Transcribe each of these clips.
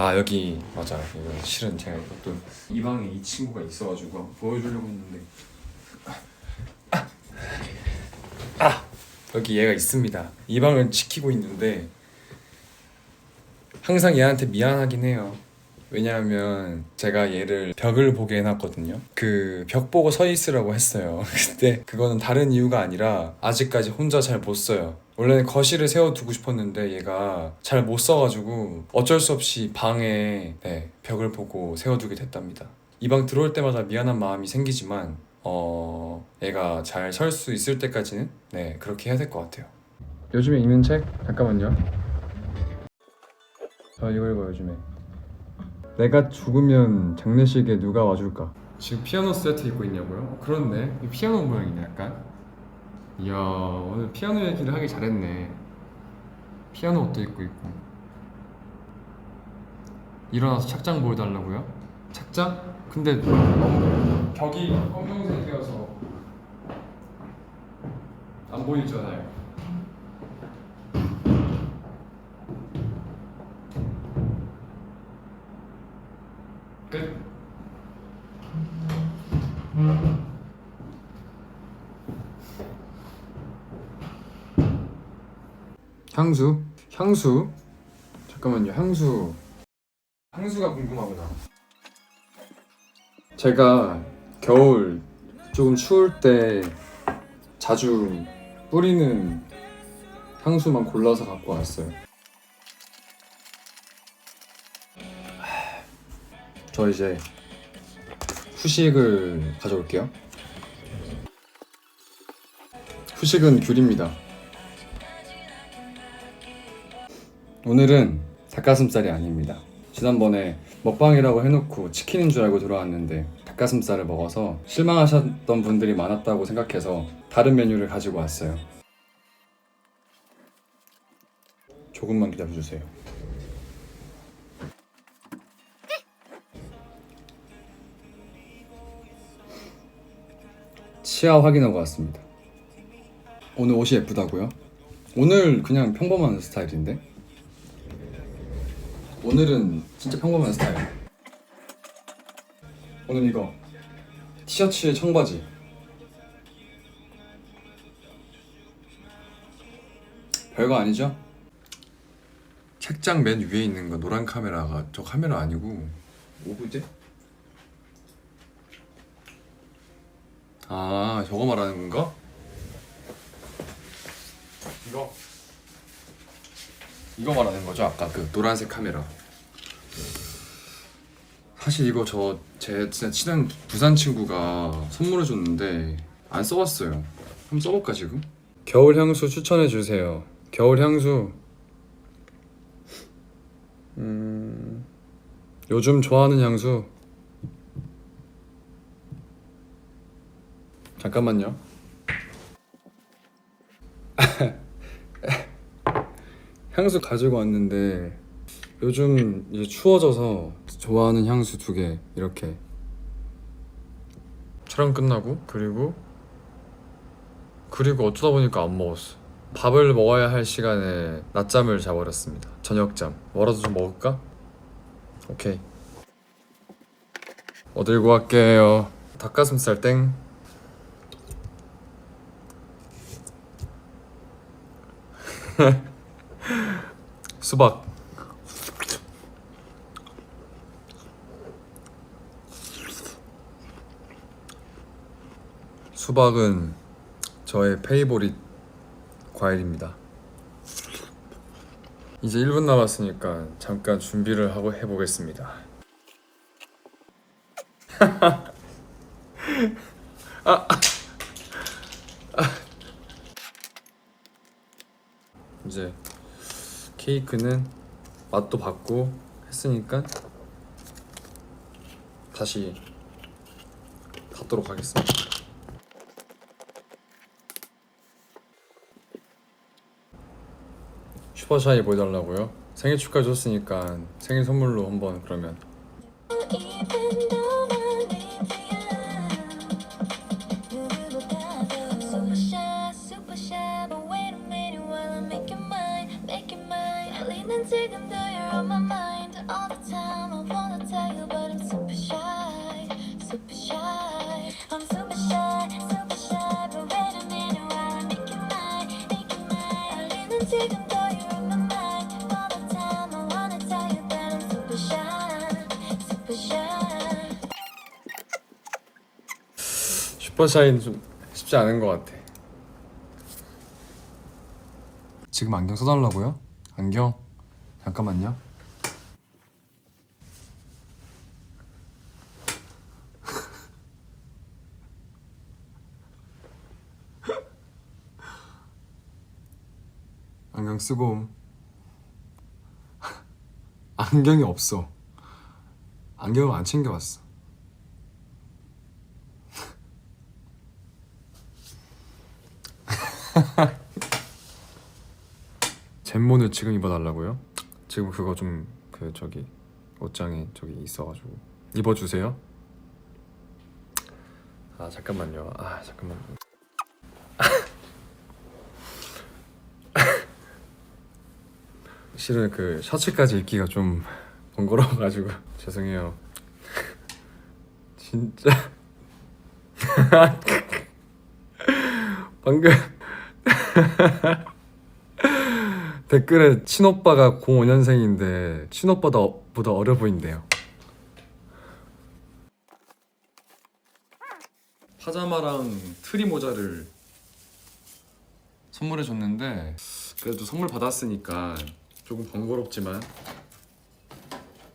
아 여기 맞아. 이거 실은 제가 이것도 이 방에 이 친구가 있어가지고 한번 보여주려고 했는데. 아, 아! 여기 얘가 있습니다. 이 방을 지키고 있는데 항상 얘한테 미안하긴 해요. 왜냐하면 제가 얘를 벽을 보게 해놨거든요. 그 벽 보고 서 있으라고 했어요. 근데 그거는 다른 이유가 아니라 아직까지 혼자 잘 못 써요 원래는 거실에 세워두고 싶었는데 얘가 잘 못 써가지고 어쩔 수 없이 방에 네, 벽을 보고 세워두게 됐답니다 이 방 들어올 때마다 미안한 마음이 생기지만 어 얘가 잘 설 수 있을 때까지는 네 그렇게 해야 될 것 같아요 요즘에 읽는 책? 잠깐만요 저 이거 읽어 요즘에 내가 죽으면 장례식에 누가 와줄까? 지금 피아노 세트 입고 있냐고요? 어, 그렇네. 이 피아노 모양이네 약간. 이야 오늘 피아노 얘기를 하기 잘했네. 피아노 옷도 입고 있고. 일어나서 착장 보여달라고요? 착장? 근데 벽이 검정색이어서 안 보이잖아요. 끝. 향수? 향수? 잠깐만요, 향수. 향수가 궁금하구나. 제가 겨울 조금 추울 때 자주 뿌리는 향수만 골라서 갖고 왔어요. 저 이제 후식을 가져올게요. 후식은 귤입니다. 오늘은 닭가슴살이 아닙니다. 지난번에 먹방이라고 해놓고 치킨인 줄 알고 들어왔는데 닭가슴살을 먹어서 실망하셨던 분들이 많았다고 생각해서 다른 메뉴를 가지고 왔어요. 조금만 기다려주세요. 치아 확인하고 왔습니다. 오늘 옷이 예쁘다고요? 오늘 그냥 평범한 스타일인데? 오늘은 진짜 평범한 스타일. 오늘 이거 티셔츠에 청바지. 별거 아니죠? 책장 맨 위에 있는 거 노란 카메라가 저 카메라 아니고 오브제? 아 저거 말하는 건가? 이거 이거 말하는 거죠? 아까 그 노란색 카메라. 사실 이거 저 제 진짜 친한 부산 친구가 선물해 줬는데 안 써봤어요. 한번 써볼까 지금? 겨울 향수 추천해 주세요. 겨울 향수. 음 요즘 좋아하는 향수. 잠깐만요. 향수 가지고 왔는데 요즘 이제 추워져서 좋아하는 향수 두 개 이렇게 촬영 끝나고 그리고 그리고 어쩌다 보니까 안 먹었어. 밥을 먹어야 할 시간에 낮잠을 자버렸습니다. 저녁잠. 뭐라도 좀 먹을까? 오케이. 뭐 들고 갈게요. 닭가슴살 땡. 수박 수박은 저의 페이보릿 과일입니다. 이제 1분 남았으니까 잠깐 준비를 하고 해보겠습니다. 이제 케이크는 맛도 봤고 했으니까 다시 닫도록 하겠습니다. 슈퍼샤이 보여달라고요? 생일 축하 줬으니까 생일 선물로 한번 그러면 슈퍼샤인 좀 쉽지 않은 것 같아. 지금 안경 써달라고요? 안경? 잠깐만요. 안경 쓰고 옴. 안경이 없어. 안경을 안 챙겨왔어. 젠모는 지금 입어달라고요? 지금 그거 좀 그 저기 옷장에 저기 있어가지고 입어주세요. 아 잠깐만요. 아 잠깐만요. 실은 그 셔츠까지 입기가 좀 번거로워가지고 죄송해요. 진짜 방금 댓글에 친오빠가 05년생인데 친오빠보다 어려 보인대요. 파자마랑 트리 모자를 선물해 줬는데 그래도 선물 받았으니까 조금 번거롭지만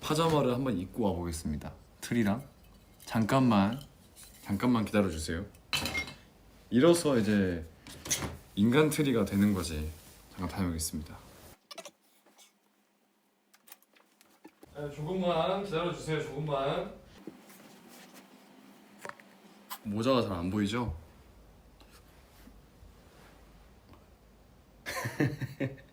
파자마를 한번 입고 와 보겠습니다. 트리랑 잠깐만 잠깐만 기다려 주세요. 이로써 이제 인간 트리가 되는 거지. 잠깐 다녀오겠습니다. 조금만 기다려 주세요. 조금만. 모자가 잘 안 보이죠?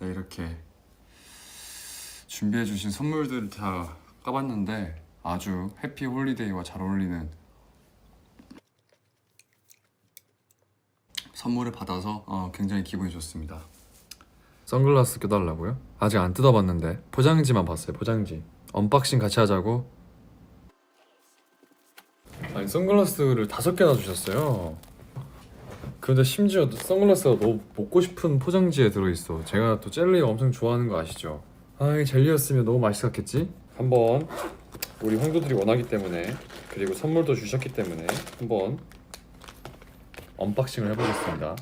네, 이렇게 준비해 주신 선물들을 다 까봤는데 아주 해피 홀리데이와 잘 어울리는 선물을 받아서 어, 굉장히 기분이 좋습니다. 선글라스 껴달라고요? 아직 안 뜯어봤는데 포장지만 봤어요. 포장지. 언박싱 같이 하자고. 아니 선글라스를 다섯 개나 주셨어요. 그런데 심지어 선글라스가 너무 먹고 싶은 포장지에 들어있어. 제가 또 젤리 엄청 좋아하는 거 아시죠? 아, 이 젤리였으면 너무 맛있었겠지? 한번 우리 홍두들이 원하기 때문에 그리고 선물도 주셨기 때문에 한번 언박싱을 해보겠습니다.